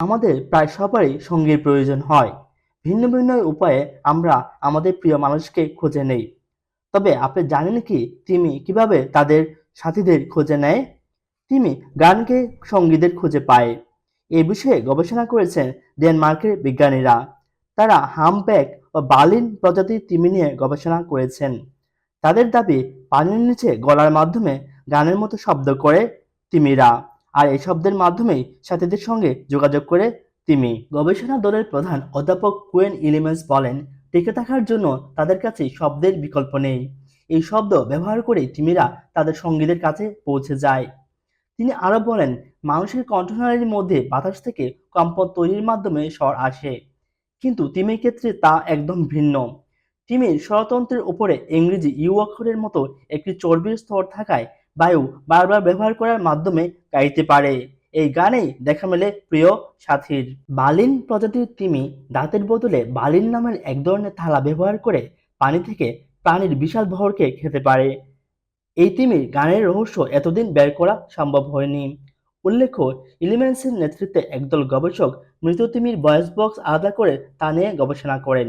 আমাদের প্রায় সবারই সঙ্গীর প্রয়োজন হয়। ভিন্ন ভিন্ন উপায়ে আমরা আমাদের প্রিয় মানুষকে খুঁজে নেই। তবে আপনি জানেন কি তিমি কীভাবে তাদের সাথীদের খুঁজে নেয়? তিমি গানকে সঙ্গীদের খুঁজে পায়। এ বিষয়ে গবেষণা করেছেন ডেনমার্কের বিজ্ঞানীরা। তারা হামপ্যাক ও বার্লিন প্রজাতির তিমি নিয়ে গবেষণা করেছেন। তাদের দাবি পানির নিচে গলার মাধ্যমে গানের মতো শব্দ করে তিমিরা আর এই শব্দের মাধ্যমেই সাথীদের সঙ্গে যোগাযোগ করে তিমি গবেষণা দলের প্রধান অধ্যাপক কুয়েন ইলিমেন্স বলেন, টিকে থাকার জন্য তাদের কাছে শব্দের বিকল্প নেই। এই শব্দ ব্যবহার করে তিমিরা তাদের সঙ্গীদের কাছে পৌঁছে যায়। তিনি আরও বলেন, মানুষের কণ্ঠনালীর মধ্যে বাতাস থেকে কম্পন তৈরির মাধ্যমে স্বর আসে। কিন্তু তিমির ক্ষেত্রে তা একদম ভিন্ন। তিমির স্বরতন্ত্রের উপরে ইংরেজি ইউ অক্ষরের মতো একটি চর্বির স্তর থাকায় বায়ু বারবার ব্যবহার করার মাধ্যমে গাইতে পারে। এই গানেই দেখা মেলে প্রিয় সাথীর। বালিন প্রজাতির তিমি দাঁতের বদলে বালিন নামের এক ধরনের থালা ব্যবহার করে পানি থেকে প্রাণীর বিশাল বহরকে খেতে পারে। এই তিমির গানের রহস্য এতদিন বের করা সম্ভব হয়নি। উল্লেখ্য, ইলিমেন্সের নেতৃত্বে একদল গবেষক মৃত তিমির ভয়েস বক্স আলাদা করে তা নিয়ে গবেষণা করেন।